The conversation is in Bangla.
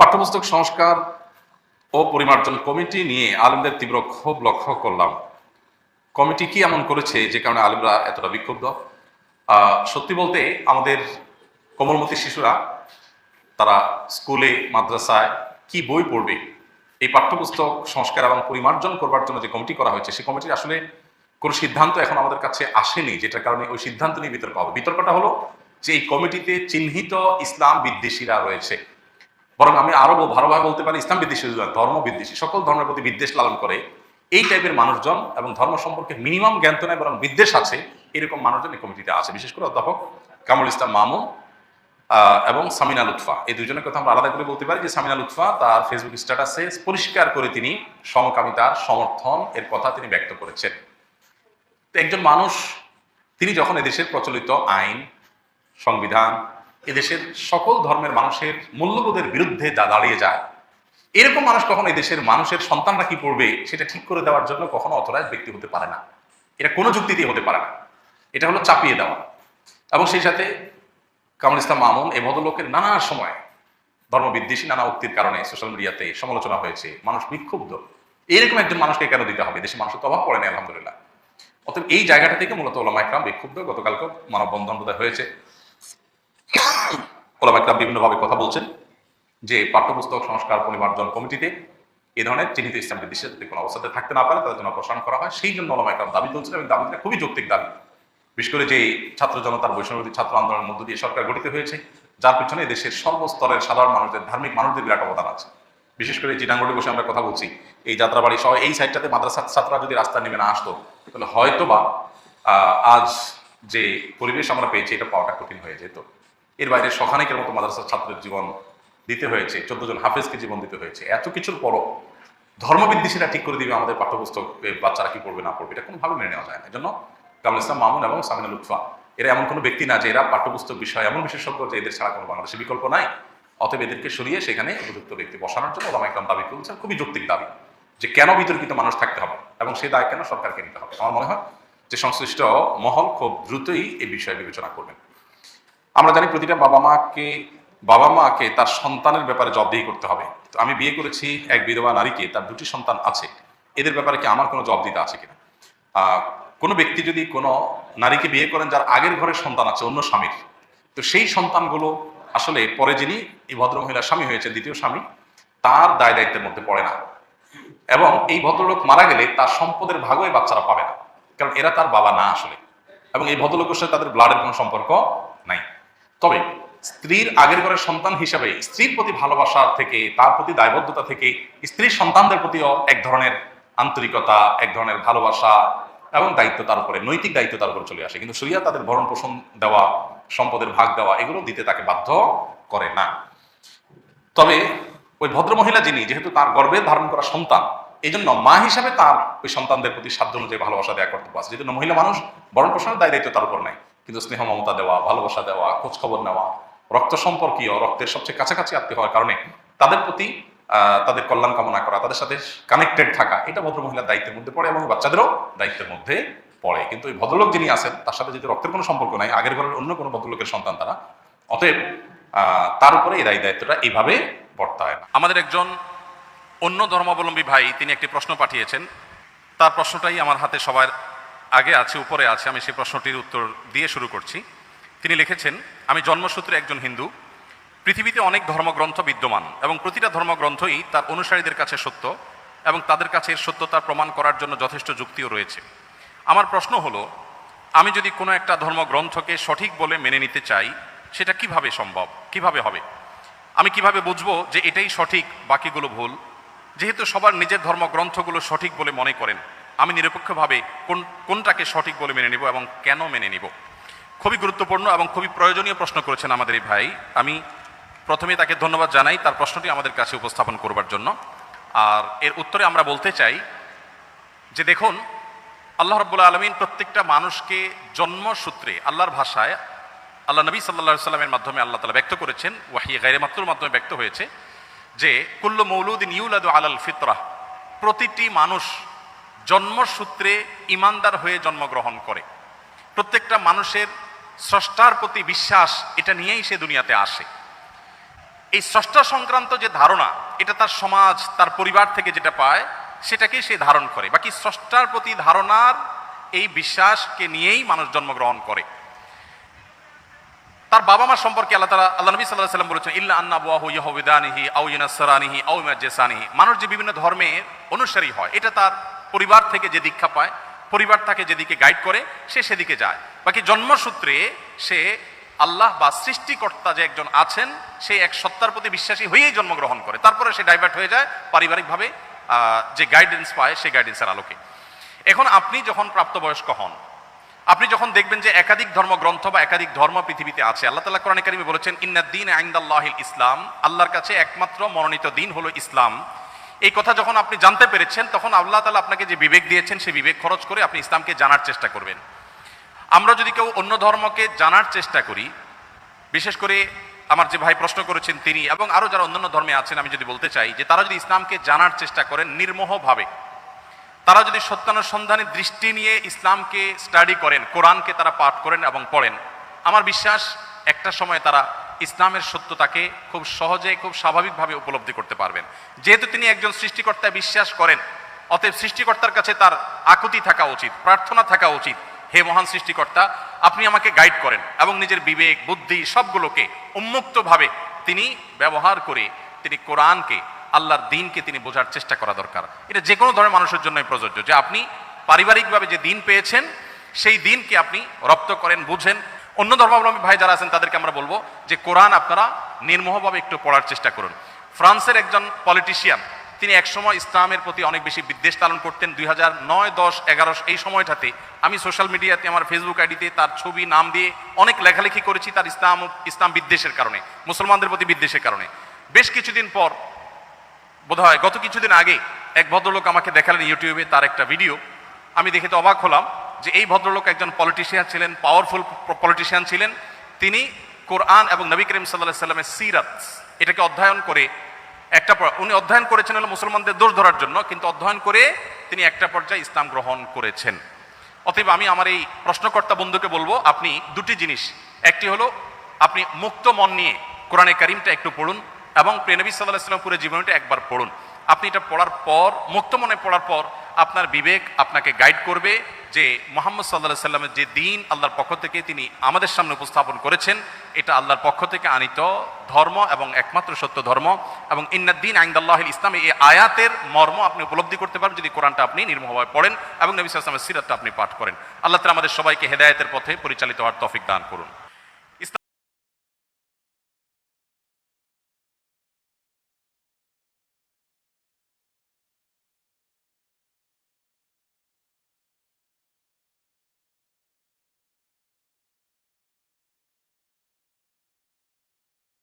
পাঠ্যপুস্তক সংস্কার ও পরিমার্জন কমিটি নিয়ে আলেমদের তীব্র ক্ষোভ লক্ষ্য করলাম। কমিটি কি এমন করেছে যে কারণে আলেমরা এতটা বিক্ষুব্ধ? সত্যি বলতে আমাদের কোমলমতি শিশুরা, তারা স্কুলে, মাদ্রাসায় কি বই পড়বে? এই পাঠ্যপুস্তক সংস্কার এবং পরিমার্জন করবার জন্য যে কমিটি করা হয়েছে সেই কমিটির আসলে কোনো সিদ্ধান্ত এখন আমাদের কাছে আসেনি, যেটার কারণে ওই সিদ্ধান্ত নিয়ে বিতর্ক হবে। বিতর্কটা হলো যে এই কমিটিতে চিহ্নিত ইসলাম বিদ্বেষীরা রয়েছে। বরং আমি আরও ভালোভাবে বলতে পারি, ইসলাম বিদ্বেষী ধর্ম বিদ্বেষী, সকল ধর্মের প্রতি বিদ্বেষ লালন করে, এই টাইপের মানুষজন এবং ধর্ম সম্পর্কে মিনিমাম জ্ঞান তো নেই, বরং বিদ্বেষ আছে, এরকম মানুষজন এই কমিটিতে আছে। বিশেষ করে অধ্যাপক কামরুল ইসলাম মামুন এবং সামিনা লুৎফা। এই দুজনের কথা আমরা আলাদা করে বলতে পারি যে সামিনা লুৎফা তার ফেসবুক স্ট্যাটাসে পরিষ্কার করে তিনি সমকামিতার সমর্থন এর কথা তিনি ব্যক্ত করেছেন। তো একজন মানুষ, তিনি যখন এদেশের প্রচলিত আইন, সংবিধান এদেশের সকল ধর্মের মানুষের মূল্যবোধের বিরুদ্ধে দা- দাঁড়িয়ে যায়। এরকম মানুষ কখনো এদেশের মানুষের সন্তানরা কি পড়বে সেটা ঠিক করে দেওয়ার জন্য কখনো অথরাইজ ব্যক্তি হতে পারে না। এটা কোনো যুক্তিতেই হতে পারে না। এটা হলো চাপিয়ে দেওয়া। এবং সেই সাথে কামরুল ইসলাম মামুন এ ভদ্রলোকের নানা সময় ধর্মবিদ্বেষী, নানা উক্তির কারণে সোশ্যাল মিডিয়াতে সমালোচনা হয়েছে। মানুষ বিক্ষুব্ধ। এরকম একজন মানুষকে কেন দিতে হবে? দেশে মানুষের অভাব পড়ে না, আলহামদুলিল্লাহ। অতএব এই জায়গাটা থেকে মূলত ওলামা একরাম বিক্ষুব্ধ। গতকালকে মানববন্ধন বোধহয় হয়েছে। ওলামা একরাম বিভিন্নভাবে কথা বলছেন যে পাঠ্যপুস্তক সংস্কার পরিমার্জন কমিটিতে এ ধরনের চিহ্নিত ইসলাম বিদ্বেষের যদি কোনো অবস্থাতে থাকতে না পারে, তাদের জন্য অপসারণ করা হয়। সেই জন্য ওলামা একরাম দাবি তুলছেন এবং দাবিটা খুবই যৌক্তিক দাবি। বিশেষ করে যে ছাত্র জনতার বৈষ্ণবী ছাত্র আন্দোলনের মধ্য দিয়ে সরকার গঠিত হয়েছে, যার পিছনে দেশের সর্বস্তরের সাধারণ মানুষদের, ধার্মিক মানুষদের বিরাট অবদান আছে। বিশেষ করে চিটাঙ্গড়ে বসে আমরা কথা বলছি, এই যাত্রাবাড়ি সহ এই সাইডটাতে মাদ্রাসা ছাত্ররা যদি রাস্তা নেমে না আসতো, তাহলে হয়তো বা আজ যে পরিবেশ আমরা পেয়েছি, এটা পাওয়াটা কঠিন হয়ে যেত। এর বাইরে সখানিকের মতো মাদ্রাসার ছাত্রের জীবন দিতে হয়েছে চোদ্দ জন হাফেজকে জীবন দিতে হয়েছে। এত কিছুর পরও ধর্মবিদ্বেষীরা ঠিক করে দিবে আমাদের পাঠ্যপুস্তক, বাচ্চারা কি পড়বে না পড়বে, এটা কোনোভাবে মেনে নেওয়া যায় না। এই জন্য কামুল ইসলাম, মামুন এবং সামিনা লুৎফা, এরা এমন কোনো ব্যক্তি না যে এরা পাঠ্যপুস্তক বিষয় এমন বিশেষজ্ঞ যে এদের ছাড়া কোনো বাংলাদেশে বিকল্প নাই। অতএব এদেরকে সরিয়ে সেখানে উপযুক্ত ব্যক্তি বসানোর জন্য ওলামা ইকরাম দাবি তুলছেন, খুবই যৌক্তিক দাবি যে কেন বিতর্কিত মানুষ থাকতে হবে এবং সেই দায় কেন সরকারকে নিতে হবে। আমার মনে হয় যে সংশ্লিষ্ট মহল খুব দ্রুতই এই বিষয়ে বিবেচনা করবেন। আমরা জানি প্রতিটা বাবা মাকে বাবা মাকে তার সন্তানের ব্যাপারে জবাবদিহি করতে হবে। তো আমি বিয়ে করেছি এক বিধবা নারীকে, তার দুটি সন্তান আছে। এদের ব্যাপারে কি আমার কোনো জবাব দিতে আছে কিনা? কোনো ব্যক্তি যদি কোনো নারীকে বিয়ে করেন যার আগের ঘরের সন্তান আছে, অন্য স্বামীর, তো সেই সন্তানগুলো আসলে পরে যিনি এই ভদ্রমহিলার স্বামী হয়েছে দ্বিতীয় স্বামী, তার দায় দায়িত্বের মধ্যে পড়ে না। এবং এই ভদ্রলোক মারা গেলে তার সম্পদের ভাগও এই বাচ্চারা পাবে না। কারণ এরা তার বাবা না আসলে। এবং এই ভদ্রলোকের সাথে তাদের ব্লাডের কোনো সম্পর্ক নাই। তবে স্ত্রীর আগের ঘরের সন্তান হিসাবে স্ত্রীর প্রতি ভালোবাসা থেকে, তার প্রতি দায়বদ্ধতা থেকে স্ত্রীর সন্তানদের প্রতিও এক ধরনের আন্তরিকতা, এক ধরনের ভালোবাসা এবং দায়িত্ব তার উপরে, নৈতিক দায়িত্ব তার উপরে চলে আসে। কিন্তু সরিয়া তাদের ভরণ পোষণ দেওয়া, সম্পদের ভাগ দেওয়া, এগুলো দিতে তাকে বাধ্য করে না। তবে ওই ভদ্রমহিলা যিনি, যেহেতু তার গর্ভে ধারণ করা সন্তান এই জন্য মা হিসাবে তার ওই সন্তানদের প্রতি সাধ্য অনুযায়ী ভালোবাসা দেওয়া কর্তব্য আছে। যেহেতু মহিলা মানুষ বরণ পোষণের দায় দায়িত্ব তার উপর নাই। কিন্তু স্নেহ মমতা দেওয়া, ভালোবাসা দেওয়া খোঁজ খবর নেওয়া, রক্ত সম্পর্কীয়, রক্তের সবচেয়ে কাছাকাছি আত্মীয় হওয়ার কারণে তাদের প্রতি তাদের কল্যাণ কামনা করা, তাদের সাথে কানেক্টেড থাকা, এটা ভদ্রমহিলার দায়িত্বের মধ্যে পড়ে এবং বাচ্চাদেরও দায়িত্বের মধ্যে পড়ে। কিন্তু এই ভদ্রলোক যিনি আছেন, তার সাথে যদি রক্তের কোনো সম্পর্ক নাই, আগের ঘরের অন্য কোনো ভদ্রলোকের সন্তান তারা, অতএব তার উপরে এই দায়ী দায়িত্বটা এইভাবে বর্তায় না। আমাদের একজন অন্য ধর্মাবলম্বী ভাই, তিনি একটি প্রশ্ন পাঠিয়েছেন। তার প্রশ্নটাই আমার হাতে সবার আগে আছে, উপরে আছে, আমি সেই প্রশ্নটির উত্তর দিয়ে শুরু করছি। তিনি লিখেছেন, আমি জন্মসূত্রে একজন হিন্দু। পৃথিবীতে অনেক ধর্মগ্রন্থ বিদ্যমান এবং প্রতিটা ধর্মগ্রন্থই তার অনুসারীদের কাছে সত্য এবং তাদের কাছে এর সত্যতা প্রমাণ করার জন্য যথেষ্ট যুক্তিও রয়েছে। আমার প্রশ্ন হলো, আমি যদি কোনো একটা ধর্মগ্রন্থকে সঠিক বলে মেনে নিতে চাই, সেটা কীভাবে সম্ভব? কীভাবে হবে? আমি কীভাবে বুঝব যে এটাই সঠিক, বাকিগুলো ভুল? যেহেতু সবার নিজের ধর্মগ্রন্থগুলো সঠিক বলে মনে করেন আমি নিরপেক্ষভাবে কোন, কোনটাকে সঠিক বলে মেনে নিব এবং কেন মেনে নিব। খুবই গুরুত্বপূর্ণ এবং খুবই প্রয়োজনীয় প্রশ্ন করেছেন আমাদের এই ভাই। আমি প্রথমে তাকে ধন্যবাদ জানাই তার প্রশ্নটি আমাদের কাছে উপস্থাপন করবার জন্য। আর এর উত্তরে আমরা বলতে চাই যে দেখুন, আল্লাহ রব্বুল্লা আলমিন প্রত্যেকটা মানুষকে জন্মসূত্রে আল্লাহর ভাষায় আল্লাহ নবী সাল্লা সাল্লামের মাধ্যমে আল্লাহ তালা ব্যক্ত করেছেন ওয়াহিয়ে গাইরে মাত্রর মাধ্যমে ব্যক্ত হয়েছে যে, কুল্লু মৌলুদ্দিন ইউলাদু আলাল ফিতরাহ প্রতিটি মানুষ জন্মসূত্রে ইমানদার হয়ে জন্মগ্রহণ করে। প্রত্যেকটা মানুষের স্রষ্টার প্রতি বিশ্বাস এটা নিয়েই সে দুনিয়াতে আসে। এই স্রষ্টা সংক্রান্ত যে ধারণা, এটা তার সমাজ, তার পরিবার থেকে যেটা পায়, সেটাকেই সে ধারণ করে। বাকি স্রষ্টার প্রতি ধারণার এই বিশ্বাসকে নিয়েই মানুষ জন্মগ্রহণ করে। তার বাবা মা সম্পর্কে আল্লাহ তালা আল্লাহ নবী সাল্লাহ সাল্লাম বলেছেন, ইল্লা আন্না বুয়াহু ইয়াহবিদানিহি আউ ইনাসরানিহি আউ ইমাজ্জেসানিহি মানুষ যে বিভিন্ন ধর্মের অনুসারী হয়, এটা তার পরিবার থেকে যে দীক্ষা পায়, পরিবার তাকে যেদিকে গাইড করে, সে সেদিকে যায়। বাকি জন্মসূত্রে সে আল্লাহ বা সৃষ্টিকর্তা যে একজন আছেন, সে এক সত্তার প্রতি বিশ্বাসী হয়েই জন্মগ্রহণ করে। তারপরে সে ডাইভার্ট হয়ে যায়, পারিবারিকভাবে যে গাইডেন্স পায় সেই গাইডেন্সের আলোকে। এখন আপনি যখন প্রাপ্তবয়স্ক হন, আপনি যখন দেখবেন যে একাধিক ধর্মগ্রন্থ বা একাধিক ধর্ম পৃথিবীতে আছে, আল্লাহ তালা কোরআন কারিমে বলেছেন, ইন্নাদ্দিন আইন্দাল্লাহিল ইসলাম। আল্লাহর কাছে একমাত্র মনোনীত দিন হলো ইসলাম। এই কথা যখন আপনি জানতে পেরেছেন, তখন আল্লাহ তালা আপনাকে যে বিবেক দিয়েছেন সেই বিবেক খরচ করে আপনি ইসলামকে জানার চেষ্টা করবেন। আমরা যদি কেউ অন্য ধর্মকে জানার চেষ্টা করি, বিশেষ করে আমার যে ভাই প্রশ্ন করেছেন তিনি এবং আরও যারা অন্যান্য ধর্মে আছেন, আমি যদি বলতে চাই যে তারা যদি ইসলামকে জানার চেষ্টা করেন নির্মোহভাবে, তারা যদি সত্যানুসন্ধানের দৃষ্টি নিয়ে ইসলামকে স্টাডি করেন, কোরআনকে তারা পাঠ করেন এবং পড়েন, আমার বিশ্বাস একটা সময় তারা ইসলামের সত্যতাকে খুব সহজে, খুব স্বাভাবিকভাবে উপলব্ধি করতে পারবেন। যেহেতু তিনি একজন সৃষ্টিকর্তায় বিশ্বাস করেন, অতএব সৃষ্টিকর্তার কাছে তার আকুতি থাকা উচিত, প্রার্থনা থাকা উচিত, হে মহান সৃষ্টিকর্তা, আপনি আমাকে গাইড করেন এবং নিজের বিবেক, বুদ্ধি সবগুলোকে উন্মুক্তভাবে তিনি ব্যবহার করে তিনি কোরআনকে, আল্লাহর দিনকে তিনি বোঝার চেষ্টা করা দরকার। এটা যে কোনো ধরনের মানুষের জন্যই প্রযোজ্য। যে আপনি পারিবারিকভাবে যে দিন পেয়েছেন, সেই দিনকে আপনি রপ্ত করেন, বুঝেন অন্য ধর্মাবলম্বী ভাই যারা আছেন, তাদেরকে আমরা বলব যে কোরআন আপনারা নির্মোহভাবে একটু পড়ার চেষ্টা করুন। ফ্রান্সের একজন পলিটিশিয়ান, তিনি একসময় ইসলামের প্রতি অনেক বেশি বিদ্বেষ পালন করতেন। দুই হাজার নয়, দশ, এগারো, এই সময়টাতে আমি সোশ্যাল মিডিয়াতে, আমার ফেসবুক আইডিতে তার ছবি, নাম দিয়ে অনেক লেখালেখি করেছি তার ইসলাম ইসলাম বিদ্বেষের কারণে, মুসলমানদের প্রতি বিদ্বেষের কারণে। বেশ কিছুদিন পর, বোধহয় গত কিছুদিন আগে এক ভদ্রলোক আমাকে দেখালেন ইউটিউবে তার একটা ভিডিও। আমি দেখে তো অবাক হলাম যে এই ভদ্রলোক একজন পলিটিশিয়ান ছিলেন পাওয়ারফুল পলিটিশিয়ান ছিলেন, তিনি কোরআন এবং নবী করিম সাল্লাহ সাল্লামের সিরাত এটাকে অধ্যয়ন করে একটা উনি অধ্যয়ন করেছেন হলো মুসলমানদের দোষ ধরার জন্য, কিন্তু অধ্যয়ন করে তিনি একটা পর্যায়ে ইসলাম গ্রহণ করেছেন। অতএব আমি আমার এই প্রশ্নকর্তা বন্ধুকে বলব, আপনি দুটি জিনিস। একটি হলো, আপনি মুক্ত মন নিয়ে কোরআনে কারিমটা একটু পড়ুন এবং প্রেনবী সাল্লাহ সাল্লাম পুরো জীবনটা একবার পড়ুন। আপনি এটা পড়ার পর, মুক্ত মনে পড়ার পর আপনার বিবেক আপনাকে গাইড করবে যে মোহাম্মদ সাল্লাহ সাল্লামের যে দিন আল্লাহর পক্ষ থেকে তিনি আমাদের সামনে উপস্থাপন করেছেন, এটা আল্লাহর পক্ষ থেকে আনিত ধর্ম এবং একমাত্র সত্য ধর্ম এবং ইন্নাদ্দিন আইন্দাল্লাহ ইসলাম, এই আয়াতের মর্ম আপনি উপলব্ধি করতে পারেন যদি কোরআনটা আপনি নির্মভাবে পড়েন এবং নবী সাল্লামের সিরাতটা আপনি পাঠ করেন। আল্লাহ তালা আমাদের সবাইকে হেদায়েতের পথে পরিচালিত হওয়ার তফিক দান করুন।